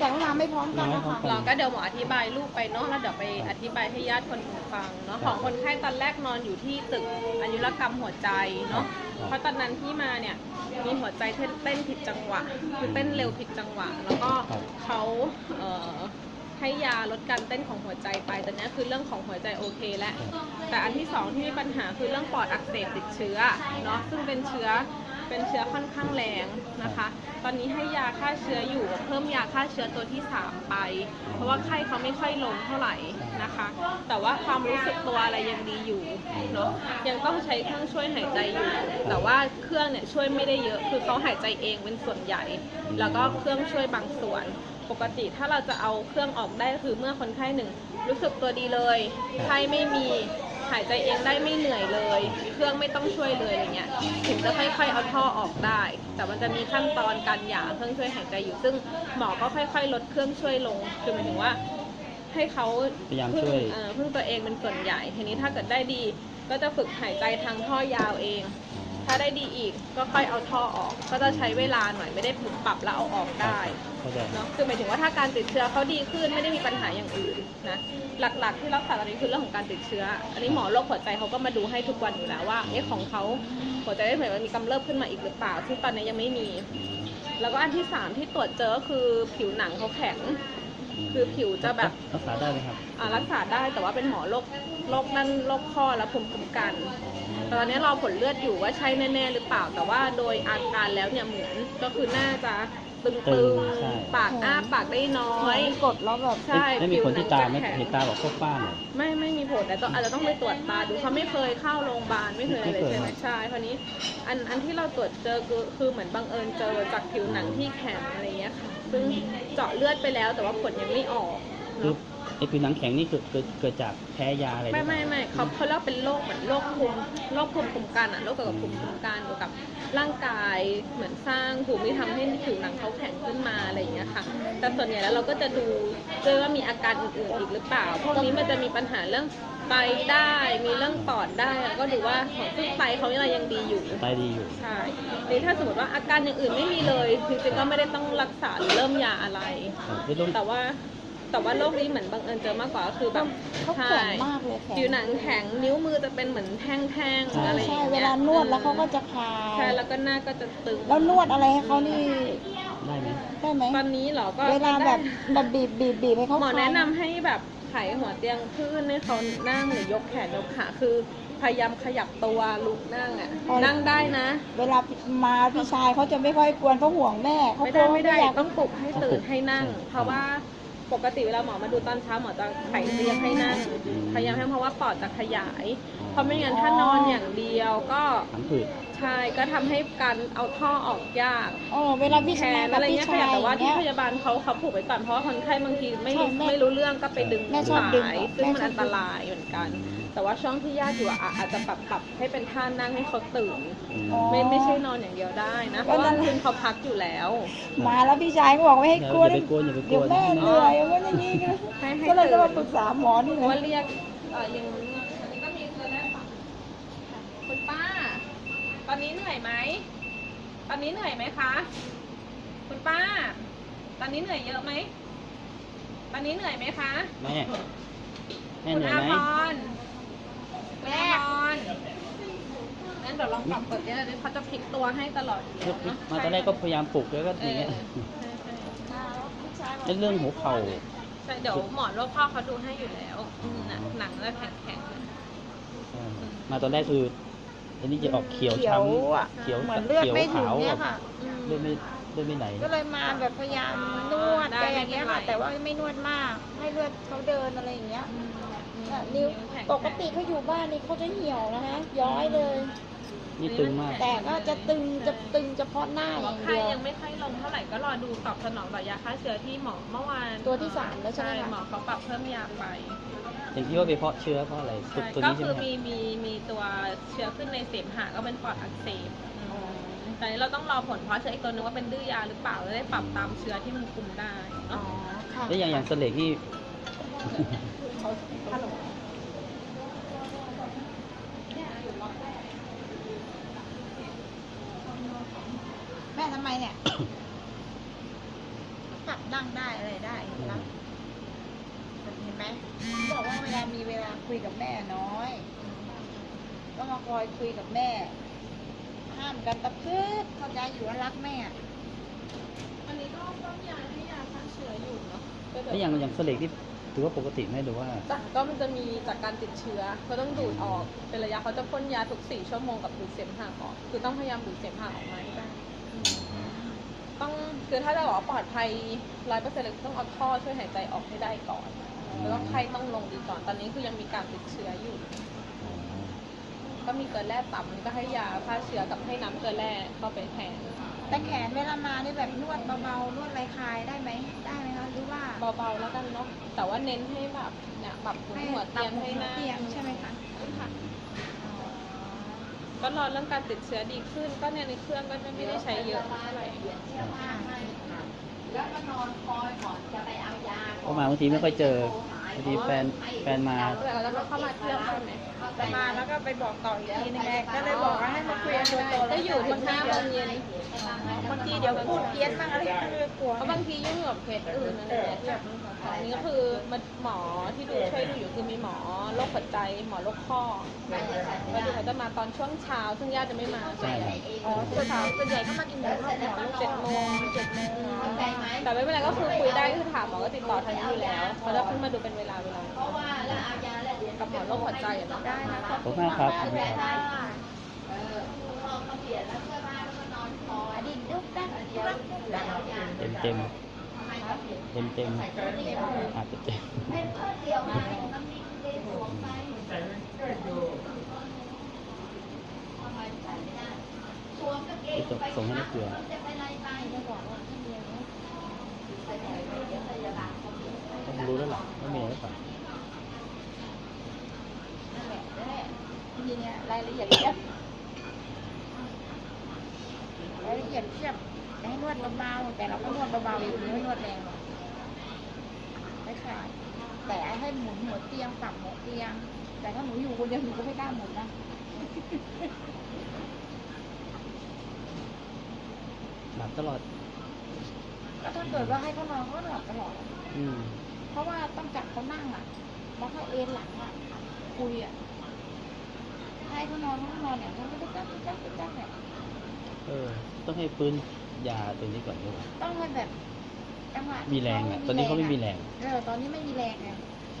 แต่ว่ามาไม่พร้อมกันนะมาไม่พร้อคะมกัเราก็เดี๋ยวหมออธิบายรูปไปเนาะแล้วเดี๋ยวไปอธิบายให้ญาติคนอื่นฟังเนาะของคนไข้ตอนแรกนอนอยู่ที่ตึกอายุรกรรมหัวใจเนาะเพราะตอนนั้นที่มาเนี่ยมีหัวใจเต้นเต้นผิดจังหวะคือเต้นเร็วผิดจังหวะ แล้วก็เขาเอ่อให้ยาลดการเต้นของหัวใจไปตอนนี้คือเรื่องของหัวใจโอเคแล้วแต่อันที่สองที่มีปัญหาคือเรื่องปอดอักเสบติดเชื้อเนาะซึ่งเป็นเชื้อ เป็นเชื้อค่อนข้างแรงนะคะ ตอนนี้ให้ยาฆ่าเชื้ออยู่ เพิ่มยาฆ่าเชื้อตัวที่ 3 ไป เพราะว่าไข้เขาไม่ค่อยลงเท่าไหร่นะคะ แต่ว่าความรู้สึกตัวอะไรยังดีอยู่เนาะ ยังต้องใช้เครื่องช่วยหายใจอยู่ แต่ว่าเครื่องเนี่ยช่วยไม่ได้เยอะ คือเขาหายใจเองเป็นส่วนใหญ่ แล้วก็เครื่องช่วยบางส่วน ปกติถ้าเราจะเอาเครื่องออกได้ก็คือเมื่อคนไข้หนึ่งรู้สึกตัวดีเลย ไข้ไม่มี หายใจเองได้ไม่เหนื่อยเลย เครื่องไม่ต้องช่วยเลยอะไรเงี้ยถึงจะค่อยๆเอาท่อออกได้ แต่มันจะมีขั้นตอนการหย่าเครื่องช่วยหายใจอยู่ซึ่งหมอก็ค่อยๆ ลดเครื่องช่วยลงคือหมายถึงว่า ให้เขาพยายามพึ่งช่วยเอ่อพึ่งตัวเองเป็นส่วนใหญ่ทีนี้ถ้าเกิดได้ดี ก็จะฝึกหายใจทางท่อยาวเอง ถ้าได้ดีอีกก็ค่อยเอาท่อออก ก็จะใช้เวลาหน่อยไม่ได้ปรับปรับแล้วเอาออกได้เข้าใจเนาะคือหมายถึงว่าถ้าการติดเชื้อเขาดีขึ้นไม่ได้มีปัญหาอย่างอื่นนะหลักๆ ที่รักษาตอนนี้คือเรื่องของการติดเชื้อ อันนี้หมอโรคหัวใจเขาก็มาดูให้ทุกวันอยู่แล้วว่าเอ๊ะของเขาหัวใจได้เหมือนมันมีกำเริบขึ้นมาอีกหรือเปล่าซึ่งตอนนี้ยังไม่มี แล้วก็อันที่สามที่ตรวจเจอก็คือผิวหนังเขาแข็ง คือผิวจะแบบรักษาได้ไหมครับอ่ารักษาได้แต่ว่าเป็นหมอโรคโรคนั่นโรคข้อและภูมิคุ้มกัน ตอนนี้รอผลเลือดอยู่ว่าใช่แน่ ๆ หรือเปล่า แต่ว่าโดยอาการแล้วเนี่ยเหมือนก็คือน่าจะ ตึตึงงใช่ๆปากอ้าปากได้น้อย กดแล้วแบบใช่ไม่มีคนที่ตาไม่ผิวหนังจะแข็ง เห็นตาบอกพวกฝ้าหน่อย ไม่ไม่มีผลแต่ต้องอาจจะต้องไปตรวจตาดูเขาไม่เคยเข้าโรงพยาบาลไม่เคยอะไรเลยไม่เคย ใช่ไหมครับใช่คราวนี้อันอันที่เราตรวจเจอคือคือเหมือนบังเอิญเจอจากผิวหนังที่แข็งอะไรเงี้ยค่ะ ซึ่งเจาะเลือดไปแล้วแต่ว่าผลยังไม่ออกคือเนาะ ไอ้ผิวหนังแข็งนี่เกิดเกิดเกิดจากแพ้ยาอะไรหรือไม่เปล่าไม่ไม่เขาเขาเรียกว่าเป็นโรคเหมือนโรคภูมิโรคภูมิคุ้มกันอะโรคเกี่ยวกับภูมิคุ้มกันเกี่ยวกับร่างกายเหมือนสร้างภูมิที่ทำให้ผิวหนังเขาแข็งขึ้นมาอะไรอย่างเงี้ยค่ะ แต่ส่วนใหญ่แล้วเราก็จะดูเจอว่ามีอาการอื่นๆอีกหรือเปล่า พวกนี้มันจะมีปัญหาเรื่องไตได้ มีเรื่องปอดได้แล้วก็ดูว่าของซึ่งไตเขายังดีอยู่ ไตดีอยู่ ใช่หรือถ้าสมมติว่าอาการอย่างอื่นไม่มีเลยจริงๆก็ไม่ได้ต้องรักษาหรือเริ่มยาอะไร ครับไม่ต้องแต่ว่า แต่ว่าโรคนี้เหมือนบังเอิญเจอมากกว่าก็คือแบบเขาแข็งมากเลยแข็งผิวหนังแข็งนิ้วมือจะเป็นเหมือนแท่งๆใช่อะไรอใช่ย่างเวเงี้ยลานวดแล้วเขาก็จะคลายใช่แล้วก็หน้าก็จะตึงแล้วนวดอะไรให้เขานี่ได้ไหมได้ไหมตอนนี้เหรอก็เวลาแบบได้ แบบบีบบีบบีบให้เขาหมอคลาย แนะนำให้แบบไขหัวเตียงขึ้นให้เขานั่งหรือยกแขนยกขาคือ พยายามขยับตัวลุกนั่งอะนั่งได้นะ เวลามาพี่ชายเขาจะไม่ค่อยกวนเขาห่วงแม่เขาไม่กลัได้วไม่ได้อยาก ต้องปลุกให้ตื่นให้นั่งใช่เพราะว่า ปกติเวลาหมอมาดูตอนเช้าหมอจะไขเตียงให้นั่งพยายามให้เพราะว่าปอดจะขยาย เพราะไม่งั้นถ้านอนอย่างเดียวก็ผังผืดใช่ก็ทำให้การเอาท่อออกยากเออเวลาพี่แขชายนกัอะบไรพี่เงี้ยชายแต่ว่าอย่างที่เงี้ยพยาบาลเขาเขาผูกไว้ก่อนเพราะว่าคนไข้บางทีไม่ใช่แม่ไม่รู้เรื่องก็ไปดึงแม่ชอบดึงสายซึ่งมันแม่ชอบดึง อันตรายเหมือนกัน แต่ว่าช่วงที่ญาติอยู่อะอาจจะปรับปรับให้เป็นท่านั่งให้เขาตื่นอ๋อไม่ไม่ใช่นอนอย่างเดียวได้นะเพราะว่าคืนเขาพักอยู่แล้ว มาแล้วพี่ชายก็บอกไม่ให้กลัวอย่าไปกลัวอย่าไปกลัว เดี๋ยวแม่เหนื่อยว่าอย่างนี้ก็ให้ให้ก็เลยจะตื่นมาปรึกษาหมอนี่เพเลราะว่าย เรียกเอ่ออย่างนี้อันนี้ก็มีเคยได้ปะคุณป้า ตอนนี้เหนื่อยไหม ตอนนี้เหนื่อยไหมคะ คุณป้า ตอนนี้เหนื่อยเยอะไหม ตอนนี้เหนื่อยไหมคะ แม่แม่คุเหณนื่อยอาไหมพรคุณอาพรงั้นเดี๋ยวลองปรับกดเนี่ยเดี๋ยวเขาจะพลิกตัวให้ตลอดอยู่แล้วเนอะมาตอนแรกก็พยายามปลุกแล้วก็เออย่างอเงี้ยใช่ใช่พี่ชายบอกไอ้เรื่องหัวเข่าใช่เดี๋ยวหมอโรคข้อเขาดูให้อยู่แล้วอืมน่ะหนังจะแข็งแข็งมาตอนแรกคือ อันนี้จะออกเขียวเขียวช้ำอะเขียวเหมือนเลือดขียวไม่ถึงขาวเนี่ยแบบค่ะเลือดไม่เลือดไม่ไหลก็เลยมาแบบพยายามนวดได้ไปอย่างเงี้ยค่ะไม่เป็นไรแต่ว่าไม่นวดมาก ให้เลือดเขาเดินอะไรอย่างเงี้ยเนี่ยนิ้วปกติเขาอยู่บ้านนี่เขาจะเหี่ยวนะคะย้อยเลย นี่ตึงมาก แต่ก็จะตึงจะตึงเฉพาะหน้าอย่างไข้เดียวยังไม่ค่อยลงเท่าไหร่ก็รอดูตอบสนองต่อยาฆ่าเชื้อที่หมอเมื่อวานตัวที่สามแล้วใช่ไหมคะหมอเขาปรับเพิ่มยาไปอย่างที่ว่าไปเพาะเชื้อเพราะอะไรตัวใช่ตัวก็นี้ใช่คืไหมอครับมีมีมี ตัวเชื้อขึ้นในเสมหะก็เป็นปอดอักเสบแต่นี้เราต้องรอผลเพราะเชื้ออีกตัวนึงว่าเป็นดื้อยาหรือเปล่าจะได้ปรับตามเชื้อที่มันคุมได้อ๋อเนาะค่ะแล้วอย่างอย่างเสลกนี่ ฮัลโหลแม่ทำไมเนี่ยผักนั่งได้อะไรได้เห็นไหมเห็นไหมบอกว่าเวลามีเวลาคุยกับแม่น้อยก็ มาคอยคุยกับแม่ ห้ามกันตะพืชเข้าใจอยู่ว่ารักแม่ อันนี้ก็ป้องยาให้ยาฆ่าเชื้ออยู่เนาะก็แบบแล้วอย่างอย่างเสลกที่ถือว่าปกติไหมหรือว่าจ้ะก็มันจะมีจากการติดเชื้อก็ต้องดูดออกเป็นระยะเขาจะพ่นยาทุกสี่ชั่วโมงกับดูดเสมหะออกคือต้องพยายามดูดเสมหะออกมาให้ได้ ต้องคือถ้าจะบอกว่าปลอดภัยร้อยเปอร์เซ็นต์เลยต้องเอาท่อช่วยหายใจออกให้ได้ก่อน แล้วก็ไข้ต้องลงดีก่อน ตอนนี้คือยังมีการติดเชื้ออยู่ ก็มีเกลือแร่ต่ำก็ให้ยาฆ่าเชื้อกับให้น้ำเกลือแร่เข้าไปแทนแต่แขนเวลามานี่แบบนวดเบาๆนวดไรคลายได้ไหมได้ไหมคะหรือว่าเบาๆแล้วกันเนาะแต่ว่าเน้นให้แบบเนี่ยปรับหัวเตียงให้หน้าเตียงใช่ไหมคะค่ะก็รอเรื่องการติดเชื้อดีขึ้น ก็เนี่ยในเครื่องก็จะไม่ได้ใช้เยอะเท่าไหร่ก็มาบางทีไม่ค่อยเจอ บางทีแฟนแฟนมา แล้วก็เข้ามาเที่ยวใช่ไหมแต่มาแล้วก็ไปบอกต่ออีกทีนึงไงก็เลยบอกว่าให้มาคุยกันโดยตรงก็อยู่ถึงห้าโมงเย็นบางทีเดี๋ยวพูดเพี้ยนบ้างอะไรก็เลยกลัวเพราะบางทียุ่งกับเคสอื่นอะไรอย่างเงี้ยที่แบบอันนี้ก็คือมันหมอที่ดูช่วยดูอยู่คือมีหมอโรคหัวใจหมอโรคข้อก็ดูเขาจะมาตอนช่วงเช้า ซึ่งญาติจะไม่มาใช่ครับอ๋อส่วนใหญ่ส่วนใหญ่ก็มากินหมูรอบหมอลูกเจ็ดโมงเจ็ดโมงแต่ไม่เป็นไรก็คือคุยได้ก็คือถามหมอก็ติดต่อทางนี้อยู่แล้วเขาจะขึ้นมาดูเป็นเวลาเวลากับหมอโรคหัวใจอะเนาะได้นะขอบคุณมากครับขอบคุณครับอดีตลูกแป๊บรักเต็มเต็มเต็มเต็มอาจจะเต็มไปส่งส่งให้นักเกลือต้องรู้แล้วหรอว่ามีอะไรหรือเปล่า นั่นแหละนั่นแหละ ทีเนี้ยรายละเอียดเทียบรายละเอียดเทียบจะให้นวดเบาๆแต่เราก็นวดเบาๆอยู่ไม่นวดแรงหรอกไม่ขาดแต่ให้หมุนหัวเตียงปรับหัวเตียง แต่ถ้าหนูอยู่คนเดียวหนูก็ไม่กล้าหมุนนะหลับตลอดก็ถ้าเกิดว่าให้เขานอนเขาก็หลับตลอดอืมเพราะว่าต้องจับเขานั่งอะ แล้วก็เอนหลังอะคุยอะ ให้เขานอนเขาก็นอนเนี่ยเขาก็จะจับจับจับเนี่ยเออ ต้องให้ฟื้นยาตัวนี้ก่อนด้วย ต้องให้แบบจังหวะมีแรงอะ ตอนนี้เขาไม่มีแรง เออ ตอนนี้ไม่มีแรงไง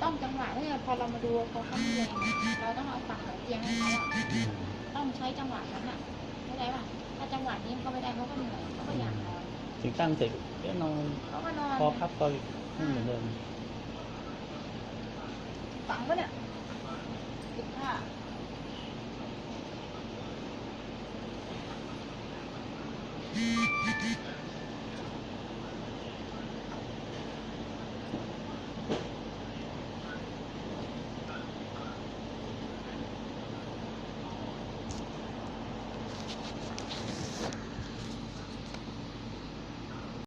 ต้องจังหวะที่พอเรามาดูเขาเขามีแรงเราต้องเอาปากหัวเตียงให้เขาอะอืมต้องใช้จังหวะนั้นอะเข้าใจป่ะถ้าจังหวะนี้เขาไม่ได้เขาก็เหนื่อยเขาก็อยากนอนถึงตั้งเสร็จก็นอนเขาก็นอนพอพับก็ไม่เหมือนเดิมฝังปะเนี่ยติดผ้า